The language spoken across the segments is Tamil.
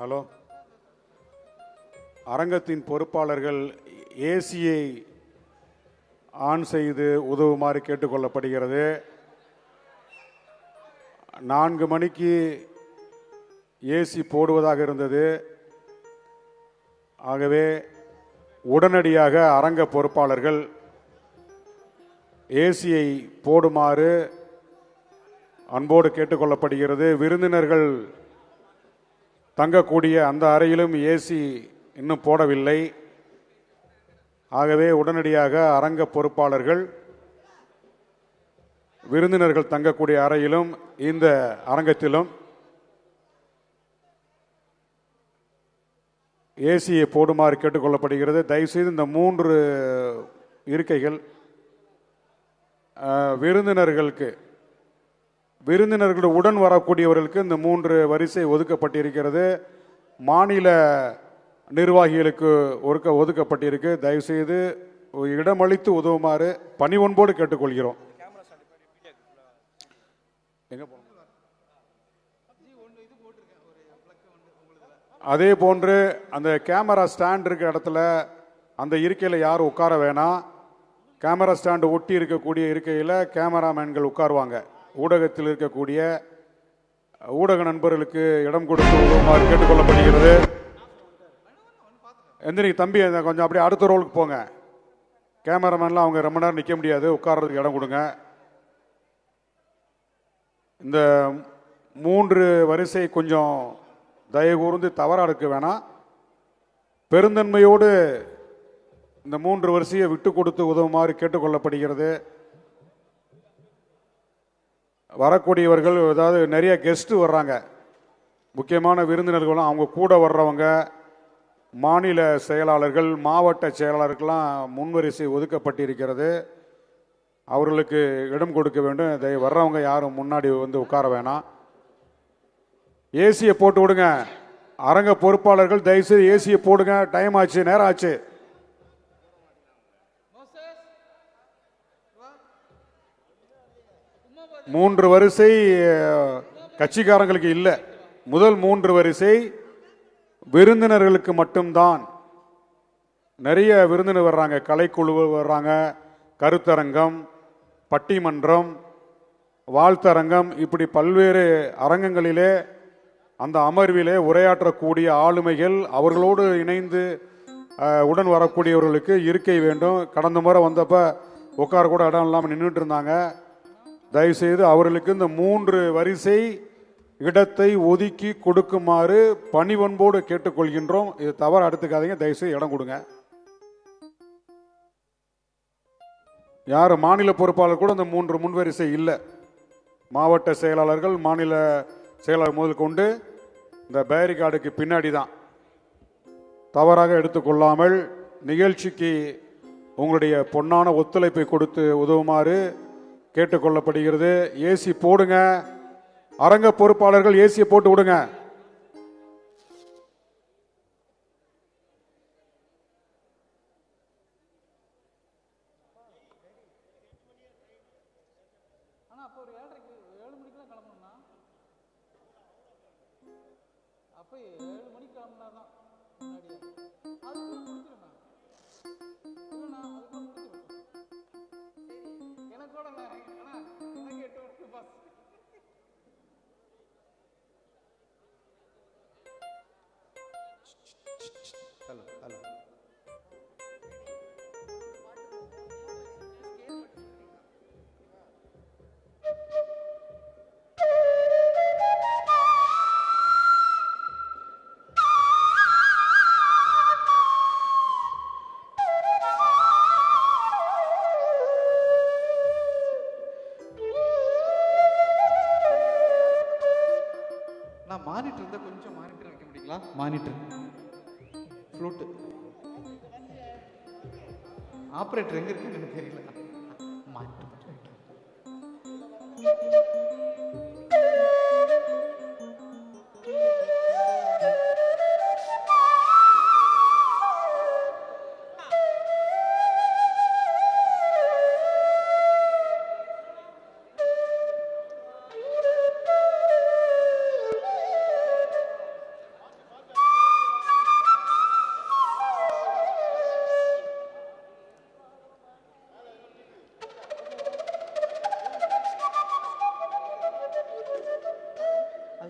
ஹலோ. அரங்கத்தின் பொறுப்பாளர்கள் ஏசியை ஆன் செய்து உதவுமாறு கேட்டுக்கொள்ளப்படுகிறது. நான்கு மணிக்கு ஏசி போடுவதாக இருந்தது. ஆகவே உடனடியாக அரங்க பொறுப்பாளர்கள் ஏசியை போடுமாறு அன்போடு கேட்டுக்கொள்ளப்படுகிறது. விருந்தினர்கள் தங்கக்கூடிய அந்த அறையிலும் ஏசி இன்னும் போடவில்லை. ஆகவே உடனடியாக அரங்க பொறுப்பாளர்கள் விருந்தினர்கள் தங்கக்கூடிய அறையிலும் இந்த அரங்கத்திலும் ஏசியை போடுமாறு கேட்டுக்கொள்ளப்படுகிறது தயவுசெய்து இந்த மூன்று இருக்கைகள் விருந்தினர்களுக்கு விருந்தினர்கள் உடன் வரக்கூடியவர்களுக்கு இந்த மூன்று வரிசை ஒதுக்கப்பட்டிருக்கிறது. மாநில நிர்வாகிகளுக்கு ஒருக்க ஒதுக்கப்பட்டிருக்கு. தயவுசெய்து இடமளித்து உதவுமாறு பணி ஒன்போடு கேட்டுக்கொள்கிறோம் அதே போன்று அந்த கேமரா ஸ்டாண்ட் இருக்க இடத்துல அந்த இருக்கையில் யாரும் உட்கார வேணாம். கேமரா ஸ்டாண்டு ஒட்டி இருக்கக்கூடிய இருக்கையில் கேமராமேன்கள் உட்காருவாங்க. ஊடகத்தில் இருக்கக்கூடிய ஊடக நண்பர்களுக்கு இடம் கொடுத்து உதவுமாறு கேட்டுக்கொள்ளப்படுகிறது. எந்திரிங்க தம்பி கொஞ்சம் அப்படியே அடுத்த ரோலுக்கு போங்க. கேமராமேன்லாம் அவங்க ரொம்ப நேரம் நிற்க முடியாது. உட்கார்றதுக்கு இடம் கொடுங்க. இந்த மூன்று வரிசை கொஞ்சம் தயவு கூர்ந்து தவறாக இருக்க வேணாம். பெருந்தன்மையோடு இந்த மூன்று வரிசையை விட்டு கொடுத்து உதவுமாறு கேட்டுக்கொள்ளப்படுகிறது. வரக்கூடியவர்கள் அதாவது நிறைய கெஸ்ட்டு வர்றாங்க. முக்கியமான விருந்தினர்களும் அவங்க கூட வர்றவங்க மாநில செயலாளர்கள் மாவட்ட செயலாளர்கள்லாம் முன்வரிசை ஒதுக்கப்பட்டிருக்கிறது. அவர்களுக்கு இடம் கொடுக்க வேண்டும். இதை வர்றவங்க யாரும் முன்னாடி வந்து உட்கார வேணாம். ஏசியை போட்டு விடுங்க. அரங்க பொறுப்பாளர்கள் தயவுசெய்து ஏசியை போடுங்க. டைம் ஆச்சு நேரம் ஆச்சு. மூன்று வரிசை கட்சிக்காரங்களுக்கு இல்லை. முதல் மூன்று வரிசை விருந்தினர்களுக்கு மட்டும்தான். நிறைய விருந்தினர் வர்றாங்க. கலைக்குழு வர்றாங்க. கருத்தரங்கம் பட்டிமன்றம் வாழ்த்தரங்கம் இப்படி பல்வேறு அரங்கங்களிலே அந்த அமர்விலே உரையாற்றக்கூடிய ஆளுமைகள் அவர்களோடு இணைந்து உடன் வரக்கூடியவர்களுக்கு இருக்கை வேண்டும். கடந்த முறை வந்தப்போ உட்கார கூட இடம் இல்லாமல் நின்றுட்டு இருந்தாங்க. தயவுசெய்து அவர்களுக்கு இந்த மூன்று வரிசை இடத்தை ஒதுக்கி கொடுக்குமாறு பணிவன்போடு கேட்டுக்கொள்கின்றோம். இது தவறு அடுத்துக்காதீங்க. தயவுசெய்து இடம் கொடுங்க. யார் மாநில பொறுப்பாளர் கூட இந்த மூன்று முன்வரிசை இல்லை. மாவட்ட செயலாளர்கள் மாநில செயலாளர் முதல் கொண்டு இந்த பேரிகார்டுக்கு பின்னாடி தான் தவறாக எடுத்துக்கொள்ளாமல் நிகழ்ச்சிக்கு உங்களுடைய பொன்னான ஒத்துழைப்பை கொடுத்து உதவுமாறு கேட்டுக்கொள்ளப்படுகிறது. ஏசி போடுங்க. அரங்க பொறுப்பாளர்கள் ஏசியை போட்டு விடுங்க. ஹலோ ஹலோ மானிட்டர் இருந்தால் கொஞ்சம் மானிட்டர் வைக்க முடியுங்களா? மானிட்டர். ஃப்ளூட்டு ஆப்ரேட்டர் எங்கே இருக்குன்னு எனக்கு தெரியல.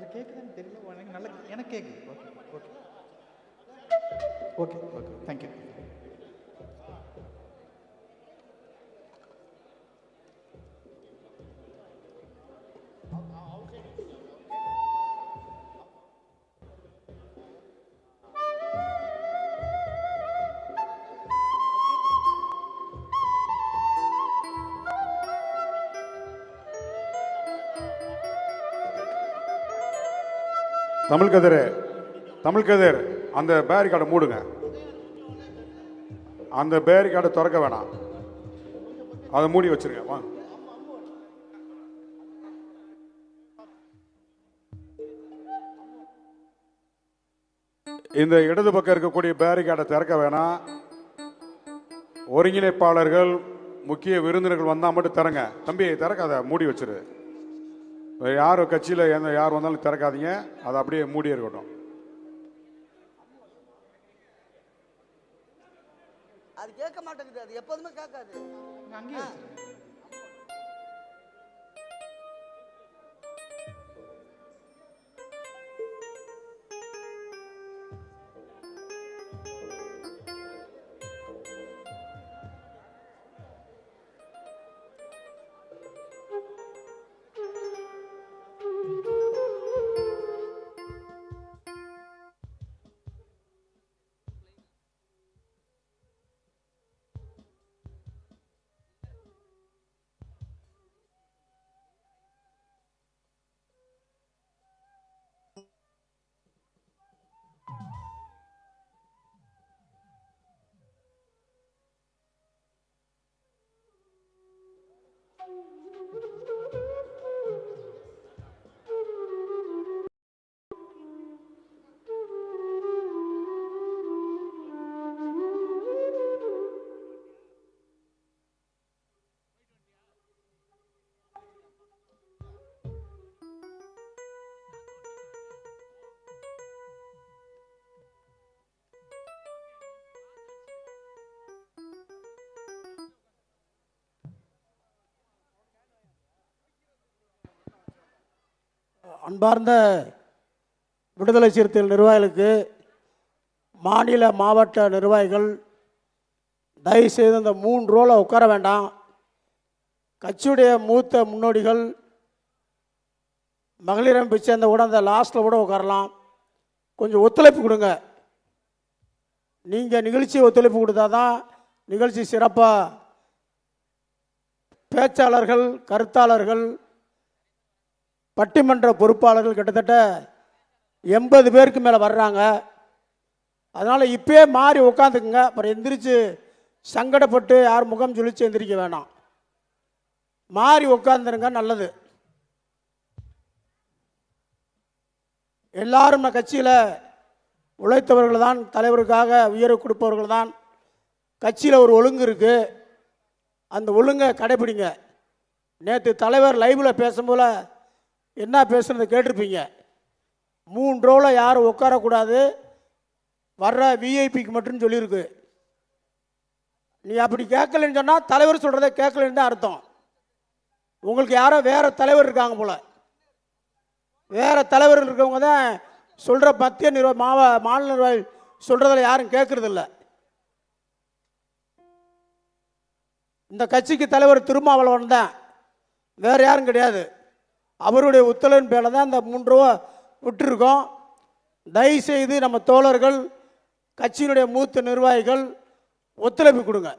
அது கேட்குதுன்னு தெரியல. எனக்கு நல்லா எனக்கு கேட்குது okay okay. Okay okay. Thank you Tamil Kathir Tamil Kathir அந்த பேரிகார்டை மூடுங்க. அந்த பேரிகார்டை திறக்க வேணாம். அதை மூடி வச்சிருங்க வாங்க. இந்த இடது பக்கம் இருக்கக்கூடிய பேரிகார்டை திறக்க வேணாம். ஒருங்கிணைப்பாளர்கள் முக்கிய விருந்தினர்கள் வந்தால் மட்டும் திறங்க. தம்பி திறக்காத மூடி வச்சிரு. யார் கட்சியில் எந்த யார் வந்தாலும் திறக்காதீங்க. அதை அப்படியே மூடி இருக்கட்டும். அது கேட்க மாட்டேங்குது அது எப்போதுமே கேட்காது. Oh, அன்பார்ந்த விடுதலை சிறுத்தைகள் நிர்வாகிகளுக்கு மாநில மாவட்ட நிர்வாகிகள் தயவுசெய்து இந்த மூணு ரோலை உட்கார வேண்டாம். கட்சியுடைய மூத்த முன்னோடிகள் மகளிரம் சேர்ந்த கூட அந்த லாஸ்ட்டில் கூட உட்காரலாம். கொஞ்சம் ஒத்துழைப்பு கொடுங்க. நீங்கள் நிகழ்ச்சி ஒத்துழைப்பு கொடுத்தா தான் நிகழ்ச்சி சிறப்பாக பேச்சாளர்கள் கருத்தாளர்கள் பட்டிமன்ற பொறுப்பாளர்கள் கிட்டத்தட்ட எண்பது பேருக்கு மேலே வர்றாங்க. அதனால் இப்பயே மாறி உட்காந்துக்குங்க அப்புறம் எந்திரிச்சு சங்கடப்பட்டு யார் முகம் சுழிச்சு எந்திரிக்க வேணாம். மாறி உட்காந்துருங்க நல்லது. எல்லாரும் கட்சியில் உழைத்தவர்கள் தான் தலைவருக்காக உயர்வு கொடுப்பவர்கள் தான். கட்சியில் ஒரு ஒழுங்கு இருக்குது அந்த ஒழுங்கை கடைபிடிங்க. நேற்று தலைவர் லைவில் பேசும்போல் என்ன பேசுனது கேட்டிருப்பீங்க? மூணு ரோவில் யாரும் உட்காரக்கூடாது. வர்ற விஐபிக்கு மட்டும் சொல்லியிருக்கு. நீ அப்படி கேட்கலன்னு சொன்னால் தலைவர் சொல்கிறத கேட்கலன்னு தான் அர்த்தம். உங்களுக்கு யாரோ வேறு தலைவர் இருக்காங்க போல். வேறு தலைவர் இருக்கவங்க தான் சொல்கிற மத்திய நிர்வாக மாவ மாநில நிர்வாகி சொல்கிறதில் யாரும் கேட்குறதில்ல. இந்த கட்சிக்கு தலைவர் திருமாவளவன் தான். வேறு யாரும் கிடையாது. அவருடைய உத்தரவின் பேரில் தான் இந்த மூன்று ரூபா விட்டுருக்கோம். தயவுசெய்து நம்ம தோழர்கள் கட்சியினுடைய மூத்த நிர்வாகிகள் ஒத்துழைப்பு கொடுங்க.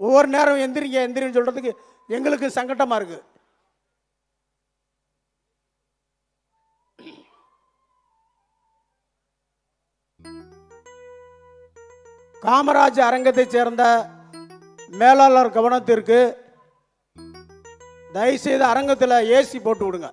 ஒவ்வொரு நேரம் எந்திரிங்க எந்திரின்னு சொல்கிறதுக்கு எங்களுக்கு சங்கட்டமாக இருக்குது காமராஜ் அரங்கத்தைச் சேர்ந்த மேலாளர் கவனத்திற்கு தயவுசெய்து அரங்கத்தில் ஏசி போட்டு விடுங்க.